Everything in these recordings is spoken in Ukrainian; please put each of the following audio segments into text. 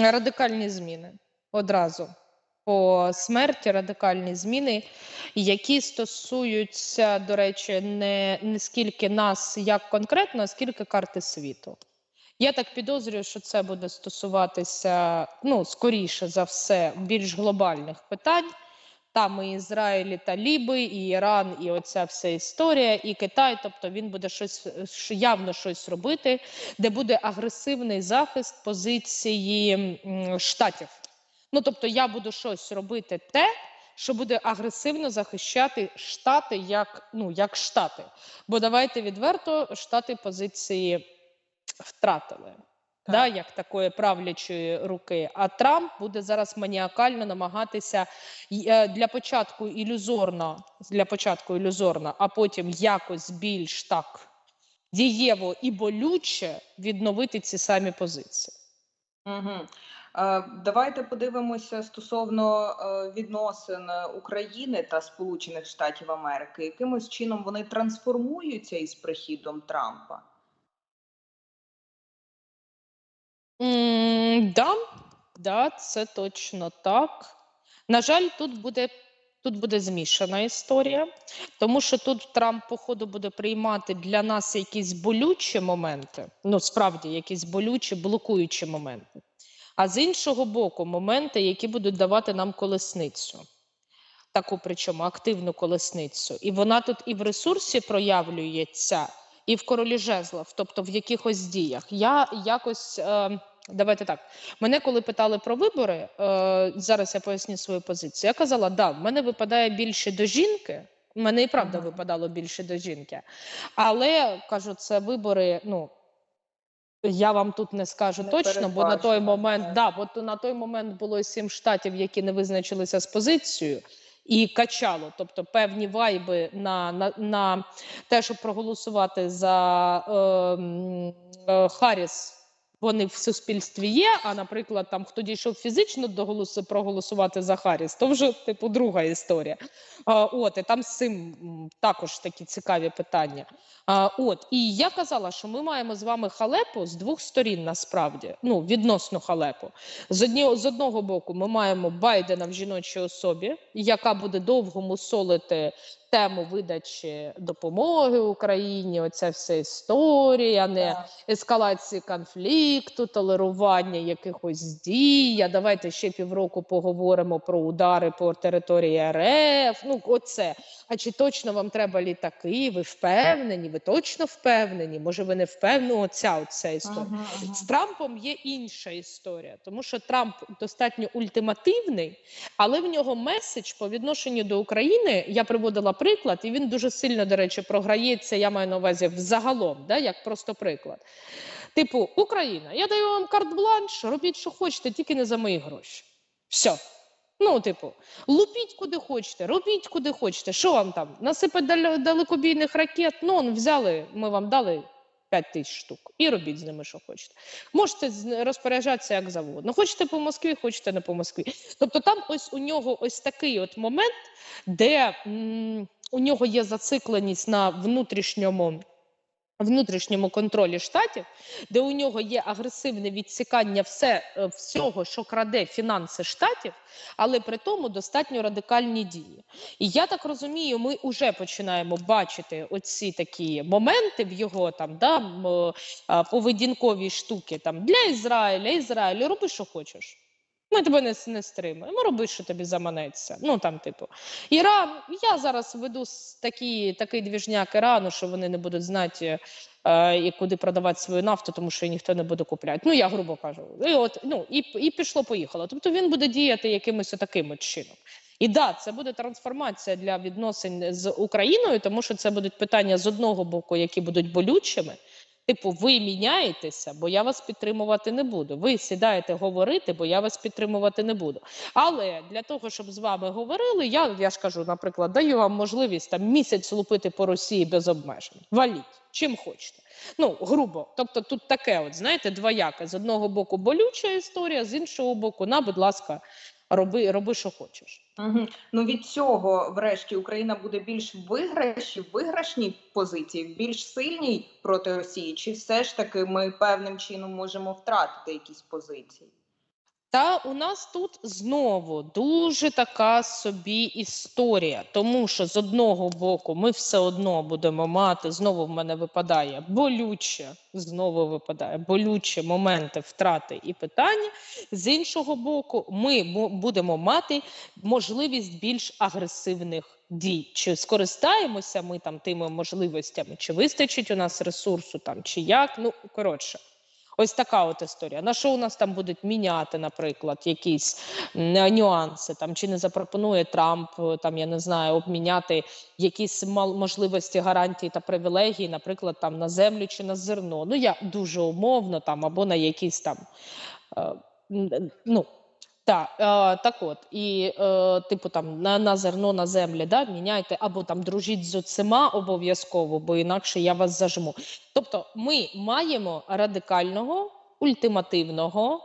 Радикальні зміни одразу. По смерті радикальні зміни, які стосуються, до речі, не, не скільки нас як конкретно, а скільки карти світу. Я так підозрюю, що це буде стосуватися, ну, скоріше за все, більш глобальних питань. Там і Ізраїль, і Таліби, і Іран, і оця вся історія, і Китай. Тобто він буде щось явно щось робити, де буде агресивний захист позиції штатів. Ну тобто, я буду щось робити те, що буде агресивно захищати штати як, ну, як штати. Бо давайте відверто, штати позиції втратили. Да, як такої правлячої руки. А Трамп буде зараз маніакально намагатися е, для початку ілюзорно, для початку ілюзорно, а потім якось більш так дієво і болюче відновити ці самі позиції. Угу. Давайте подивимося стосовно е, відносин України та Сполучених Штатів Америки. Якимось чином вони трансформуються із приходом Трампа? М, Да, да, це точно так. На жаль, тут буде, тут буде змішана історія, тому що тут Трамп, походу, буде приймати для нас якісь болючі моменти, ну справді якісь болючі, блокуючі моменти. А з іншого боку, моменти, які будуть давати нам колесницю. Таку причому активну колесницю. І вона тут і в ресурсі проявлюється, і в королі жезлов, тобто в якихось діях. Я якось. Е, Давайте так. Мене коли питали про вибори, е, зараз я поясню свою позицію. Я казала, да, в мене випадає більше до жінки. В мене і правда Ага. випадало більше до жінки. Але кажу, це вибори. Ну я вам тут не скажу Не точно, бо на той момент, так. да, бо на той момент було сім штатів, які не визначилися з позицією. І качало, тобто певні вайби на, на, на те, щоб проголосувати за е, е, Харріс, вони в суспільстві є. А, наприклад, там хто дійшов фізично до голосу проголосувати за Харріс, то вже типу друга історія. А, от і там з цим також такі цікаві питання. А, от і я казала, що ми маємо з вами халепу з двох сторін, насправді, ну відносно халепу. З одні, з одного боку, ми маємо Байдена в жіночій особі, яка буде довго мусолити тему видачі допомоги Україні. Оця вся історія, не ескалації конфлікту, толерування якихось дій. А давайте ще півроку поговоримо про удари по території РФ. Ну, оце. А чи точно вам треба літаки? Ви впевнені? Ви точно впевнені? Може, ви не впевнені? Оця оця історія. Ага, ага. З Трампом є інша історія, тому що Трамп достатньо ультимативний, але в нього меседж по відношенню до України. Я приводила приклад, і він дуже сильно, до речі, програється. Я маю на увазі взагалом, да, як просто приклад. Типу, Україна, я даю вам карт-бланш, робіть, що хочете, тільки не за мої гроші. Все. Ну, типу, лупіть куди хочете, робіть куди хочете. Що вам там? Насипать далекобійних ракет? Ну, взяли, ми вам дали 5 тисяч штук. І робіть з ними, що хочете. Можете розпоряджатися як завгодно. Хочете по Москві, хочете не по Москві. Тобто там ось у нього ось такий от момент, де м, у нього є зацикленість на внутрішньому. Внутрішньому контролі штатів, де у нього є агресивне відсікання все, е, всього, що краде фінанси штатів, але при тому достатньо радикальні дії. І я так розумію, ми вже починаємо бачити оці такі моменти в його там да, е, поведінкові штуки там для Ізраїля, Ізраїлю, роби, що хочеш. Ми тебе не, не стримаємо, роби, що тобі заманеться. Ну там, типу, Іран. Я зараз веду такі, такий двіжняк Ірану, що вони не будуть знати, е, і куди продавати свою нафту, тому що її ніхто не буде купляти. Ну я грубо кажу. І от ну і, і пішло, поїхало. Тобто він буде діяти якимось таким чином. І да, це буде трансформація для відносин з Україною, тому що це будуть питання з одного боку, які будуть болючими. Типу, ви міняєтеся, бо я вас підтримувати не буду. Ви сідаєте говорити, бо я вас підтримувати не буду. Але для того, щоб з вами говорили, я, я ж кажу, наприклад, даю вам можливість там місяць лупити по Росії без обмежень. Валіть, чим хочете. Ну, грубо. Тобто тут таке, от, знаєте, двояке. З одного боку болюча історія, з іншого боку, на, будь ласка, роби, роби що хочеш. Угу. Ну від цього, врешті, Україна буде більш виграші, виграшній позиції, більш сильній проти Росії, чи все ж таки ми певним чином можемо втратити якісь позиції? Та у нас тут знову дуже така собі історія, тому що з одного боку ми все одно будемо мати, знову в мене випадає болюче, знову випадає болюче моменти втрати і питання. З іншого боку, ми будемо мати можливість більш агресивних дій. Чи скористаємося ми там тими можливостями, чи вистачить у нас ресурсу там, чи як? Ну коротше. Ось така от історія. На що у нас там будуть міняти, наприклад, якісь нюанси, там чи не запропонує Трамп, е, там я не знаю, обміняти якісь можливості гарантії та привілегії, наприклад, там на землю чи на зерно. Ну я дуже умовно там або на якісь там. Е, ну, так, е, так от, і е, типу там на, на зерно, на землі, да, міняйте, або там дружіть з оцима обов'язково, бо інакше я вас зажму. Тобто ми маємо радикального, ультимативного,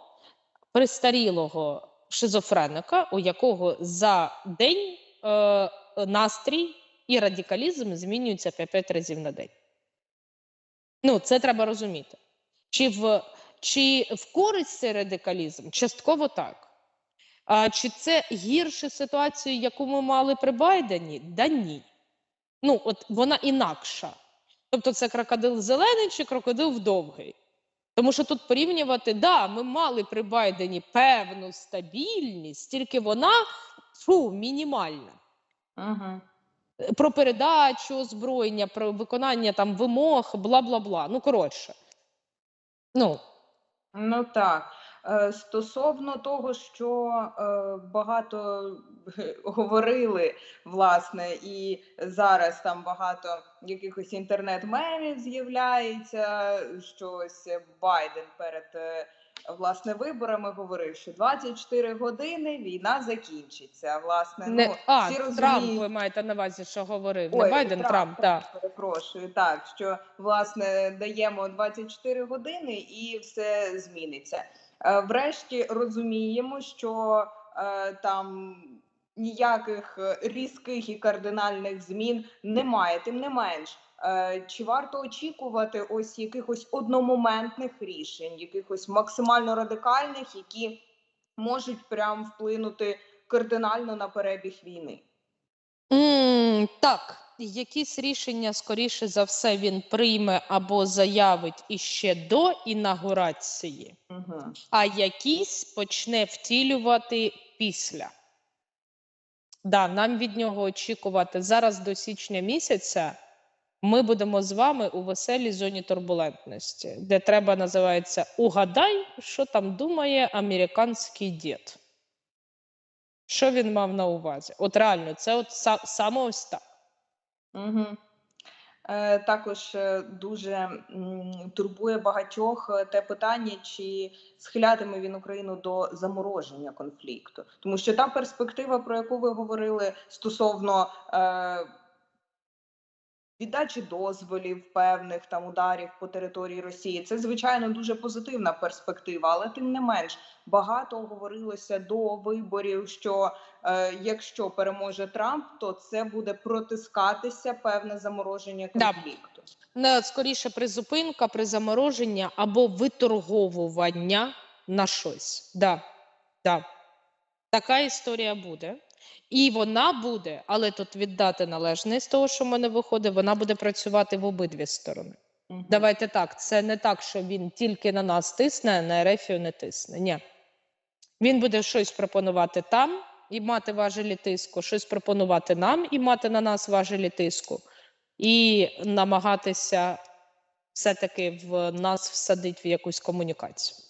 престарілого шизофреника, у якого за день е, настрій і радикалізм змінюються 5 разів на день. Ну, це треба розуміти. Чи в, чи в користь цей радикалізм? Частково так. А чи це гірше ситуацію, яку ми мали при Байдені? Да ні. Ну, от вона інакша. Тобто, це крокодил зелений чи крокодил довгий. Тому що тут порівнювати, да, ми мали при Байдені певну стабільність, тільки вона фу, мінімальна. Е, Про передачу озброєння, про виконання там вимог, бла бла бла. Ну, коротше. Ну, Ну так. Е, Стосовно того, що е, багато говорили, власне, і зараз там багато якихось інтернет-мемів з'являється, що ось Байден перед е, власне виборами говорив, що 24 години війна закінчиться. Власне, не, ну, а, всі Трамп, розуміють- ви маєте на увазі, що говорив. Ой, не Байден, Трамп, так. Перепрошую, так що власне даємо 24 години і все зміниться. Е, Врешті розуміємо, що е, там ніяких е, різких і кардинальних змін немає. Тим не менш, чи варто очікувати ось якихось одномоментних рішень, якихось максимально радикальних, які можуть прям вплинути кардинально на перебіг війни? М, так, якісь рішення, скоріше за все, він прийме або заявить іще до інаугурації, Угу. а якісь почне втілювати після. Да, нам від нього очікувати зараз до січня місяця. Ми будемо з вами у веселій зоні турбулентності, де треба називається Угадай, що там думає американський дід. Що він мав на увазі? От реально, це от са- саме ось так. Угу. Е, також е, дуже турбує багатьох е, те питання, чи схилятиме він Україну до замороження конфлікту, тому що та перспектива, про яку ви говорили стосовно е, віддачі дозволів певних там ударів по території Росії, це звичайно дуже позитивна перспектива, але тим не менш багато говорилося до виборів, що е, якщо переможе Трамп, то це буде протискатися певне замороження конфлікту. Не, скоріше призупинка, призамороження або виторговування на щось. Да, да. Така історія буде. І вона буде, але тут віддати належне з того, що в мене виходить, вона буде працювати в обидві сторони. Мгм. Давайте так, це не так, що він тільки на нас тисне, а на Ерефію не тисне. Ні. Він буде щось пропонувати там і мати важелі тиску, щось пропонувати нам і мати на нас важелі тиску, і намагатися все-таки в нас всадити в якусь комунікацію.